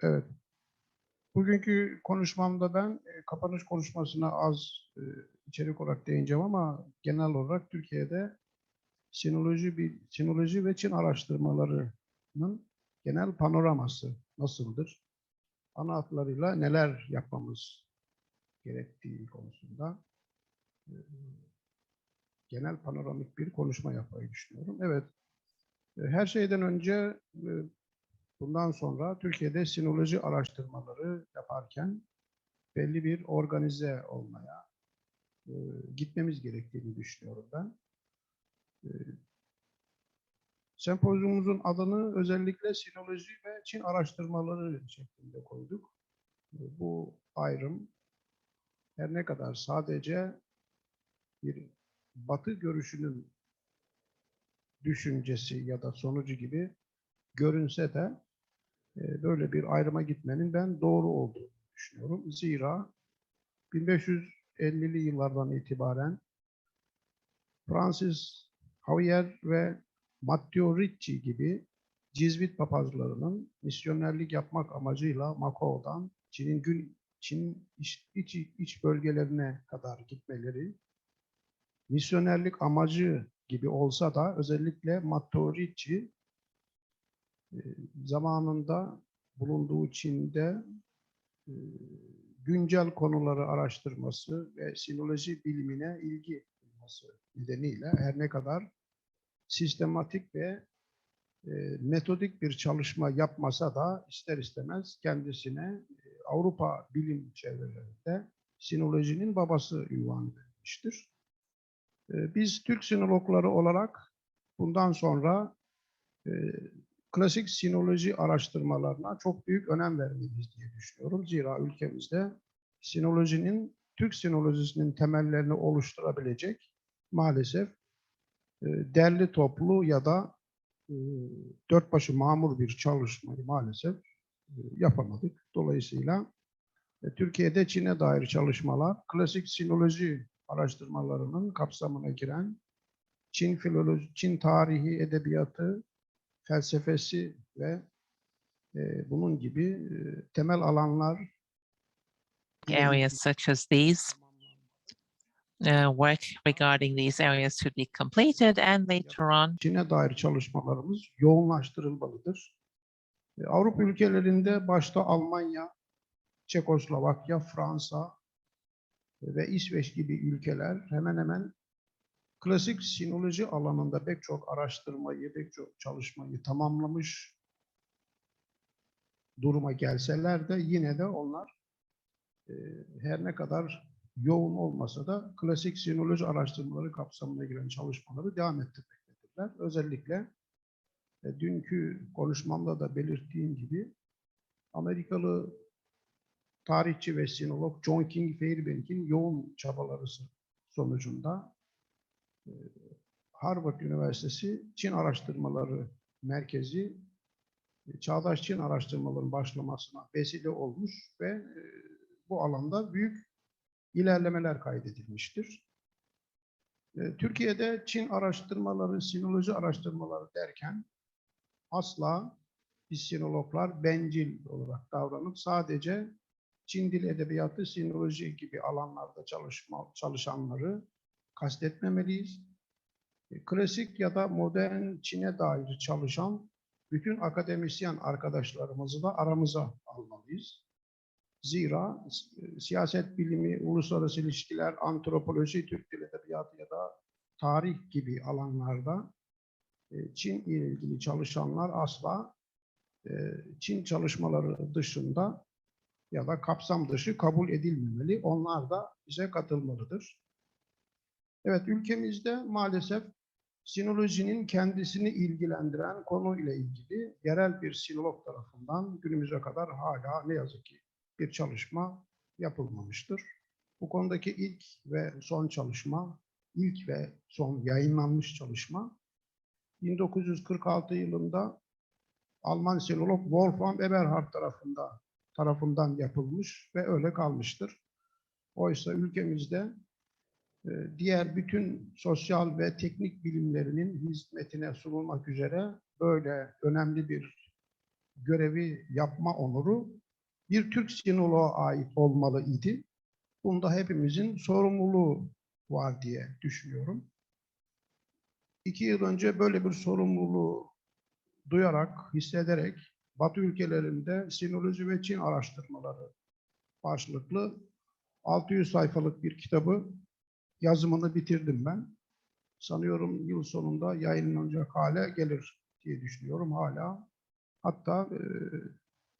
Evet. Bugünkü konuşmamda ben e, kapanış konuşmasına az e, içerik olarak değineceğim ama genel olarak Türkiye'de sinoloji, bir, sinoloji ve Çin araştırmalarının genel panoraması nasıldır? Ana hatlarıyla neler yapmamız gerektiği konusunda e, genel panoramik bir konuşma yapmayı düşünüyorum. Evet, her şeyden önce bundan sonra Türkiye'de sinoloji araştırmaları yaparken belli bir organize olmaya e, gitmemiz gerektiğini düşünüyorum ben. E, sempozyumumuzun adını özellikle sinoloji ve Çin araştırmaları şeklinde koyduk. E, bu ayrım her ne kadar sadece bir batı görüşünün düşüncesi ya da sonucu gibi görünse de böyle bir ayrıma gitmenin ben doğru olduğunu düşünüyorum. Zira 1550'li yıllardan itibaren Francis Xavier ve Matteo Ricci gibi Cizvit papazlarının misyonerlik yapmak amacıyla Macao'dan Çin'in gün Çin'in iç, iç, iç bölgelerine kadar gitmeleri misyonerlik amacı gibi olsa da özellikle Matteo Ricci zamanında bulunduğu Çin'de e, güncel konuları araştırması ve sinoloji bilimine ilgi duyması nedeniyle her ne kadar sistematik ve e, metodik bir çalışma yapmasa da ister istemez kendisine e, Avrupa bilim çevrelerinde sinolojinin babası ünvanı verilmiştir. Biz Türk sinologları olarak bundan sonra klasik sinoloji araştırmalarına çok büyük önem vermeliyiz diye düşünüyorum. Zira ülkemizde sinolojinin, Türk sinolojisinin temellerini oluşturabilecek maalesef e, derli toplu ya da e, dört başı mamur bir çalışmayı maalesef e, yapamadık. Dolayısıyla Türkiye'de Çin'e dair çalışmalar klasik sinoloji araştırmalarının kapsamına giren Çin filoloji, Çin tarihi, edebiyatı, felsefesi ve e, bunun gibi e, temel alanlar areas such as these uh, work regarding these areas should be completed and later on Çin'e dair çalışmalarımız yoğunlaştırılmalıdır. E, Avrupa ülkelerinde başta Almanya, Çekoslovakya, Fransa ve İsveç gibi ülkeler hemen hemen klasik sinoloji alanında pek çok araştırmayı, pek çok çalışmayı tamamlamış duruma gelseler de yine de onlar e, her ne kadar yoğun olmasa da klasik sinoloji araştırmaları kapsamına giren çalışmaları devam ettirmektedirler. Özellikle e, dünkü konuşmamda da belirttiğim gibi Amerikalı tarihçi ve sinolog John King Fairbank'in yoğun çabaları sonucunda Harvard Üniversitesi Çin Araştırmaları Merkezi e, Çağdaş Çin araştırmaların başlamasına vesile olmuş ve e, bu alanda büyük ilerlemeler kaydedilmiştir. Türkiye'de Çin araştırmaları, sinoloji araştırmaları derken asla biz sinologlar bencil olarak davranıp sadece Çin dil edebiyatı, sinoloji gibi alanlarda çalışma, çalışanları kastetmemeliyiz. E, Klasik ya da modern Çin'e dair çalışan bütün akademisyen arkadaşlarımızı da aramıza almalıyız. Zira e, siyaset bilimi, uluslararası ilişkiler, antropoloji, Türk dil edebiyatı ya da tarih gibi alanlarda e, Çin ile ilgili çalışanlar asla Çin çalışmaları dışında ya da kapsam dışı kabul edilmemeli. Onlar da bize katılmalıdır. Evet, ülkemizde maalesef sinolojinin kendisini ilgilendiren konuyla ilgili yerel bir sinolog tarafından günümüze kadar hala ne yazık ki bir çalışma yapılmamıştır. Bu konudaki ilk ve son çalışma, ilk ve son yayınlanmış çalışma 1946 yılında Alman sinolog Wolfgang Eberhard tarafından tarafından yapılmış ve öyle kalmıştır. Oysa ülkemizde diğer bütün sosyal ve teknik bilimlerinin hizmetine sunulmak üzere böyle önemli bir görevi yapma onuru bir Türk sinoloğa ait olmalı idi. Bunda hepimizin sorumluluğu var diye düşünüyorum. İki yıl önce böyle bir sorumluluğu duyarak, hissederek Batı ülkelerinde sinoloji ve Çin araştırmaları başlıklı 600 sayfalık bir kitabı yazımını bitirdim ben. Sanıyorum yıl sonunda yayınlanacak hale gelir diye düşünüyorum hala. Hatta e,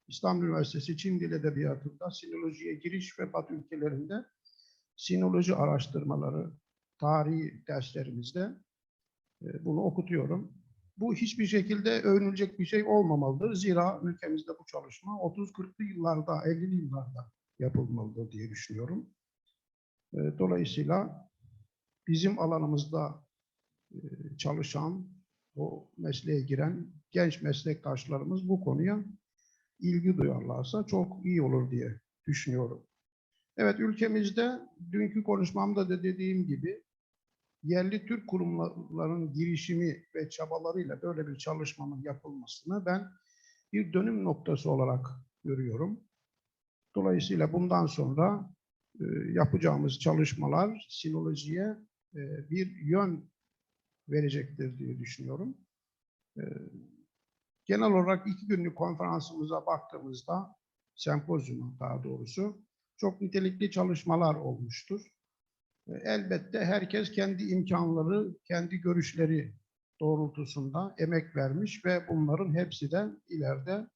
İstanbul Üniversitesi Çin Dil Edebiyatı'nda sinolojiye giriş ve Batı ülkelerinde sinoloji araştırmaları tarihi derslerimizde e, bunu okutuyorum. Bu hiçbir şekilde övünülecek bir şey olmamalıdır. Zira ülkemizde bu çalışma 30-40'lı yıllarda, 50'li yıllarda yapılmalıdır diye düşünüyorum. E, Dolayısıyla bizim alanımızda e, çalışan, o mesleğe giren genç meslektaşlarımız bu konuya ilgi duyarlarsa çok iyi olur diye düşünüyorum. Evet ülkemizde dünkü konuşmamda da dediğim gibi yerli Türk kurumlarının girişimi ve çabalarıyla böyle bir çalışmanın yapılmasını ben bir dönüm noktası olarak görüyorum. Dolayısıyla bundan sonra e, yapacağımız çalışmalar sinolojiye bir yön verecektir diye düşünüyorum. E, genel olarak iki günlük konferansımıza baktığımızda, sempozyuma daha doğrusu, çok nitelikli çalışmalar olmuştur. E, elbette herkes kendi imkanları, kendi görüşleri doğrultusunda emek vermiş ve bunların hepsi de ileride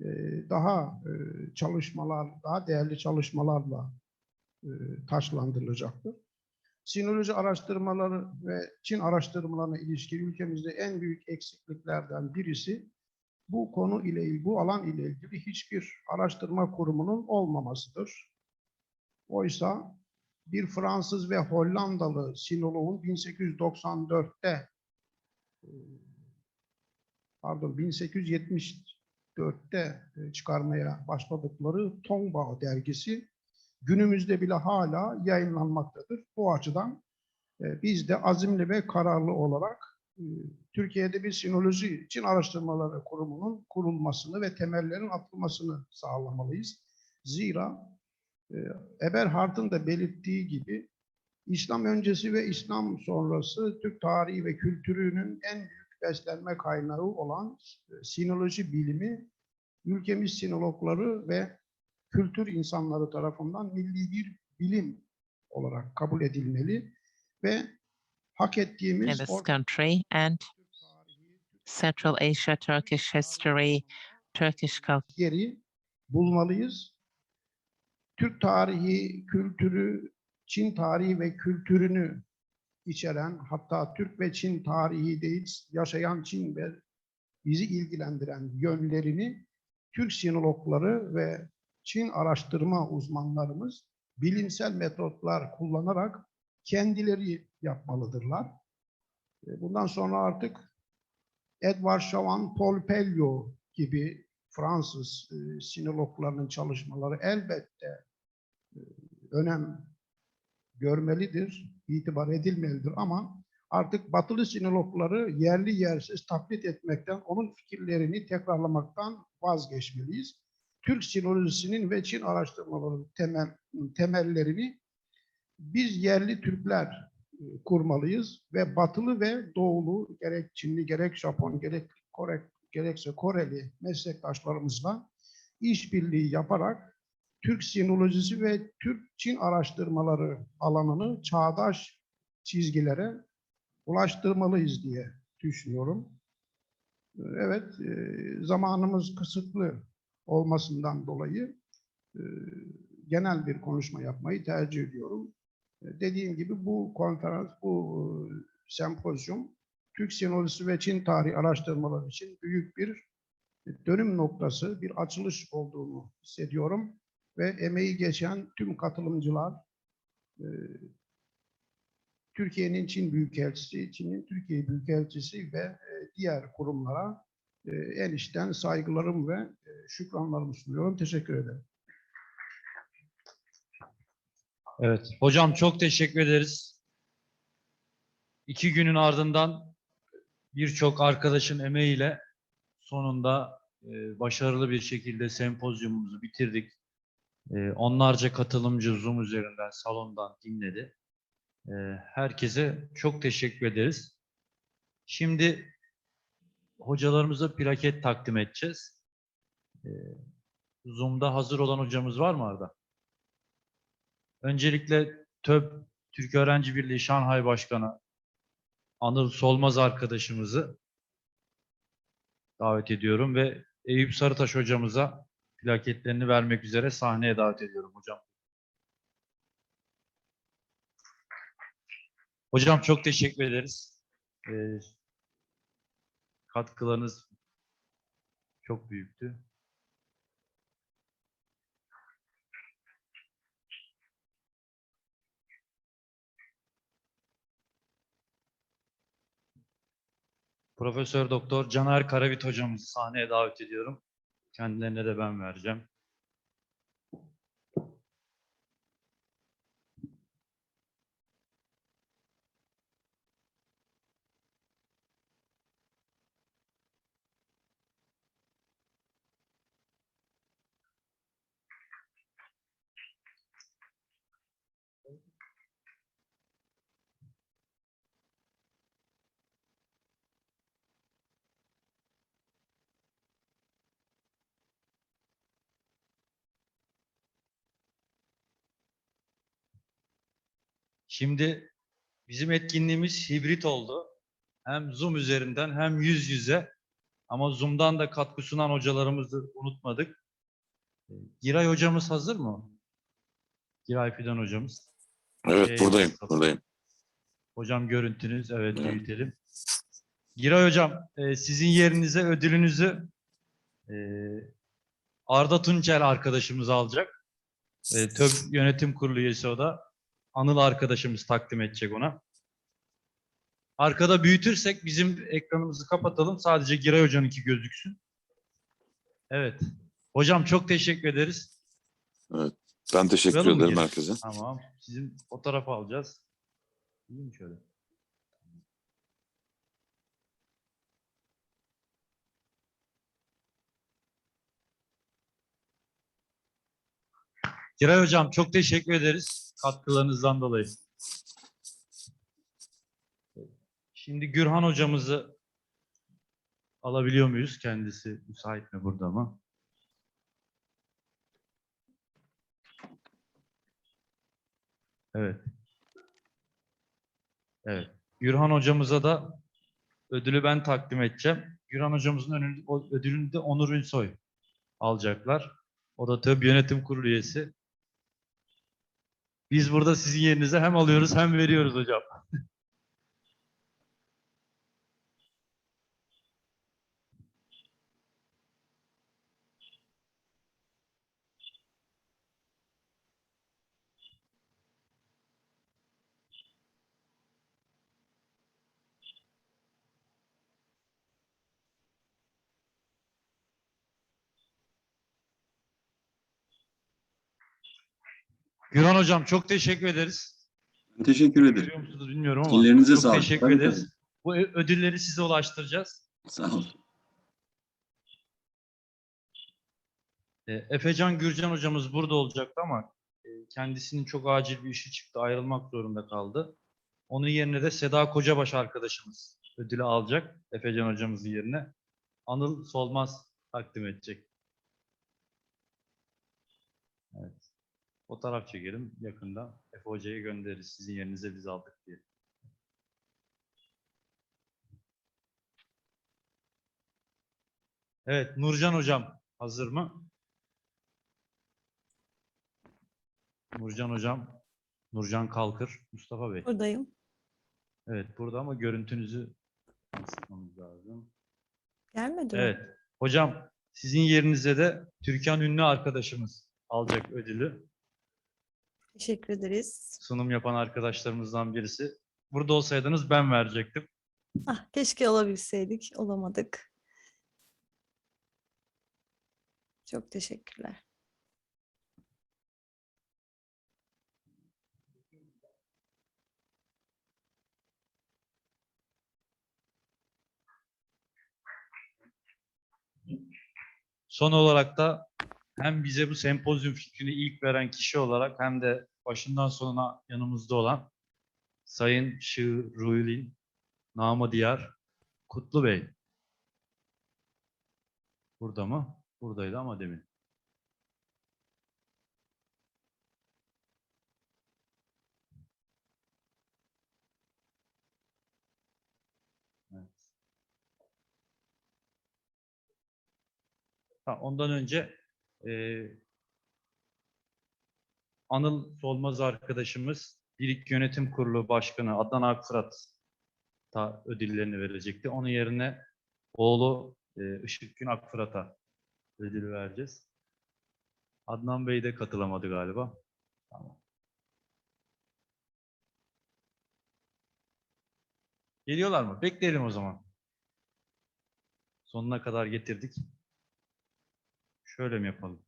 e, daha e, çalışmalar, daha değerli çalışmalarla e, taşlandırılacaktır. Sinoloji araştırmaları ve Çin araştırmalarına ilişkin ülkemizde en büyük eksikliklerden birisi bu konu ile ilgili, bu alan ile ilgili hiçbir araştırma kurumunun olmamasıdır. Oysa bir Fransız ve Hollandalı sinoloğun 1894'te e, pardon 1874'te e, çıkarmaya başladıkları Tongbao dergisi günümüzde bile hala yayınlanmaktadır. Bu açıdan e, biz de azimli ve kararlı olarak e, Türkiye'de bir sinoloji için araştırmaları kurumunun kurulmasını ve temellerin atılmasını sağlamalıyız. Zira e, Eberhard'ın da belirttiği gibi İslam öncesi ve İslam sonrası Türk tarihi ve kültürünün en büyük beslenme kaynağı olan e, sinoloji bilimi ülkemiz sinologları ve kültür insanları tarafından milli bir bilim olarak kabul edilmeli ve hak in ettiğimiz this or- country and Central Asia, Turkish history, Turkish culture. yeri bulmalıyız. Türk tarihi, kültürü, Çin tarihi ve kültürünü içeren, hatta Türk ve Çin tarihi değil, yaşayan Çin ve bizi ilgilendiren yönlerini Türk sinologları ve Çin araştırma uzmanlarımız bilimsel metotlar kullanarak kendileri yapmalıdırlar. E, Bundan sonra artık Edward Chavan, Paul Pelliot gibi Fransız e, sinologlarının çalışmaları elbette e, önem görmelidir, itibar edilmelidir ama artık batılı sinologları yerli yersiz taklit etmekten, onun fikirlerini tekrarlamaktan vazgeçmeliyiz. Türk sinolojisinin ve Çin araştırmalarının temel, temellerini biz yerli Türkler e, kurmalıyız ve batılı ve doğulu gerek Çinli gerek Japon gerek Kore gerekse Koreli meslektaşlarımızla işbirliği yaparak Türk sinolojisi ve Türk-Çin araştırmaları alanını çağdaş çizgilere ulaştırmalıyız diye düşünüyorum. Ee, Evet, e, zamanımız kısıtlı olmasından dolayı e, genel bir konuşma yapmayı tercih ediyorum. E, Dediğim gibi bu konferans, bu e, sempozyum Türk sinolojisi ve Çin tarihi araştırmaları için büyük bir dönüm noktası, bir açılış olduğunu hissediyorum. Ve emeği geçen tüm katılımcılar, e, Türkiye'nin Çin Büyükelçisi, Çin'in Türkiye Büyükelçisi ve e, diğer kurumlara e, en içten saygılarım ve e, şükranlarımı sunuyorum. Teşekkür ederim. Evet. Hocam çok teşekkür ederiz. İki günün ardından birçok arkadaşın emeğiyle sonunda e, başarılı bir şekilde sempozyumumuzu bitirdik. E, onlarca katılımcı Zoom üzerinden, salondan dinledi. Herkese çok teşekkür ederiz. Şimdi hocalarımıza plaket takdim edeceğiz. E, Zoom'da hazır olan hocamız var mı Arda? Öncelikle TÖB Türk Öğrenci Birliği Şanhay Başkanı Anıl Solmaz arkadaşımızı davet ediyorum ve Eyüp Sarıtaş hocamıza plaketlerini vermek üzere sahneye davet ediyorum hocam. Hocam çok teşekkür ederiz. Ee, katkılarınız çok büyüktü. Profesör Doktor Caner Karavit hocamızı sahneye davet ediyorum. Kendilerine de ben vereceğim. Şimdi bizim etkinliğimiz hibrit oldu. Hem Zoom üzerinden hem yüz yüze. Ama Zoom'dan da katkı sunan hocalarımızı unutmadık. Ee, Giray hocamız hazır mı? Giray Fidan hocamız. Evet Eyvallah, buradayım, buradayım. Hocam görüntünüz, evet Evet. büyütelim. Giray hocam, e, sizin yerinize ödülünüzü e, Arda Tuncel arkadaşımız alacak. E, TÖB Yönetim Kurulu üyesi o da. Anıl arkadaşımız takdim edecek ona. Arkada büyütürsek bizim ekranımızı kapatalım. Sadece Giray Hoca'nınki gözüksün. Evet. Hocam çok teşekkür ederiz. Ben teşekkür Koyalım mı ederim herkese. Tamam. Sizin fotoğrafı alacağız. İyi mi şöyle? Giray Hocam çok teşekkür ederiz katkılarınızdan dolayı. Şimdi Gürhan hocamızı alabiliyor muyuz? Kendisi müsait mi burada mı? Evet. Evet. Gürhan hocamıza da ödülü ben takdim edeceğim. Gürhan hocamızın önünde, ödülünü de Onur Ünsoy alacaklar. O da TÖB Yönetim Kurulu üyesi. Biz burada sizin yerinize hem alıyoruz hem veriyoruz hocam. Gürhan hocam çok teşekkür ederiz. Teşekkür ederim. Görüyor musunuz bilmiyorum ama Ellerinize çok sağlık. teşekkür Tabii, ederiz. Bu ö- ödülleri size ulaştıracağız. Sağ ol. E, Efecan Gürcan hocamız burada olacaktı ama e, kendisinin çok acil bir işi çıktı. Ayrılmak zorunda kaldı. Onun yerine de Seda Kocabaş arkadaşımız ödülü alacak. Efecan hocamızın yerine. Anıl Solmaz takdim edecek. Fotoğraf çekelim yakında. Efe Hoca'ya göndeririz. Sizin yerinize biz aldık diye. Evet, Nurcan Hocam hazır mı? Nurcan Hocam, Nurcan Kalkır, Mustafa Bey. Buradayım. Evet, burada ama görüntünüzü yansıtmamız lazım. Gelmedi mi? Evet, hocam sizin yerinize de Türkan Ünlü arkadaşımız alacak ödülü. Teşekkür ederiz. Sunum yapan arkadaşlarımızdan birisi. Burada olsaydınız ben verecektim. Ah, keşke olabilseydik. Olamadık. Çok teşekkürler. Son olarak da hem bize bu sempozyum fikrini ilk veren kişi olarak hem de başından sonuna yanımızda olan Sayın Şığı Ruhilin namı diğer Kutlu Bey. Burada mı? Buradaydı ama demin. Ha, ondan önce eee Anıl Solmaz arkadaşımız Birik Yönetim Kurulu Başkanı Adnan Akfırat da ödüllerini verecekti. Onun yerine oğlu eee Işık Gün Akfırat'a ödül vereceğiz. Adnan Bey de katılamadı galiba. Tamam. Geliyorlar mı? Bekleyelim o zaman. Sonuna kadar getirdik. Şöyle mi yapalım?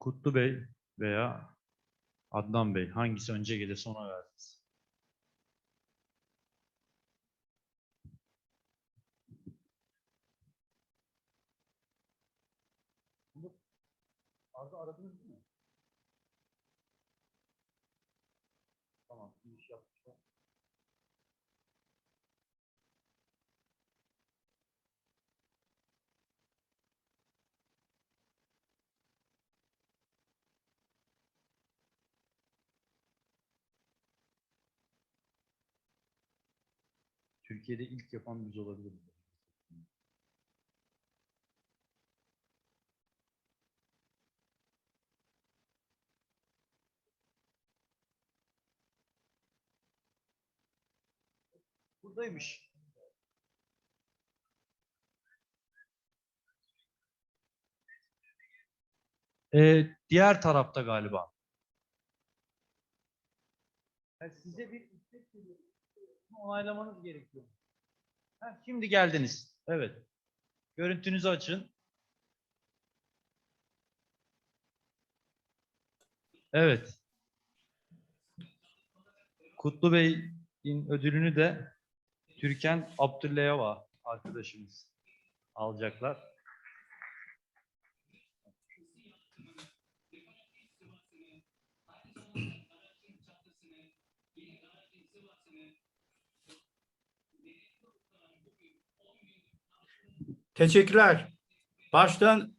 Kutlu Bey veya Adnan Bey hangisi önce gelirse ona veririz. Arda aradınız Türkiye'de ilk yapan biz olabiliriz. Buradaymış. Ee, diğer tarafta galiba. Yani size bir istek geliyor. Onaylamanız gerekiyor. Heh, şimdi geldiniz. Evet. Görüntünüzü açın. Evet. Kutlu Bey'in ödülünü de Türkan Abdülleyeva arkadaşımız alacaklar. Teşekkürler. Baştan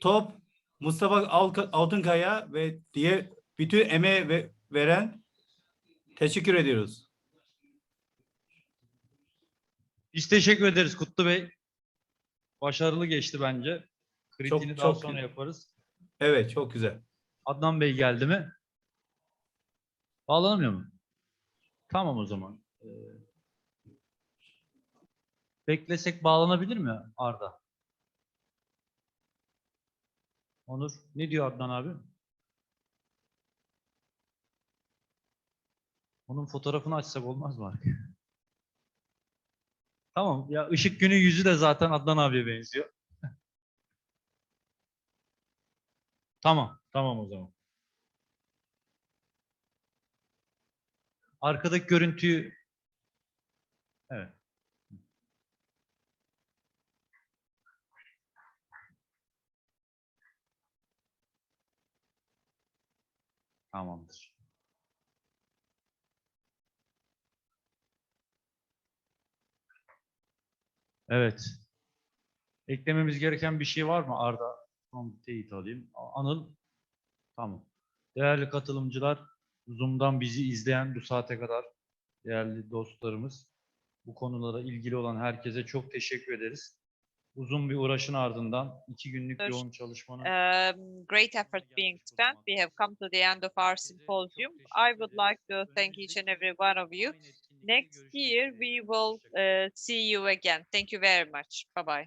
top Mustafa Altınkaya ve diye bütün emeği ve- veren teşekkür ediyoruz. Biz teşekkür ederiz Kutlu Bey. Başarılı geçti bence. Kritiğini Çok- daha çok sonra güzel. yaparız. Evet çok güzel. Adnan Bey geldi mi? Bağlanamıyor mu? Tamam o zaman. Ee, beklesek bağlanabilir mi Arda? Onur. Ne diyor Adnan abi? Onun fotoğrafını açsak olmaz mı? tamam. Ya ışık günü yüzü de zaten Adnan abiye benziyor. tamam. Tamam o zaman. Arkadaki görüntüyü Evet. Tamamdır. Evet. Eklememiz gereken bir şey var mı Arda? Son teyit alayım. Anıl. Tamam. Değerli katılımcılar, Zoom'dan bizi izleyen bu saate kadar değerli dostlarımız, bu konulara ilgili olan herkese çok teşekkür ederiz. Uzun bir uğraşın ardından iki günlük Dur. yoğun çalışmanın um, great effort being spent. We have come to the end of our symposium. I would like to thank each and every one of you. Next year, we will uh, see you again. Thank you very much. Bye-bye.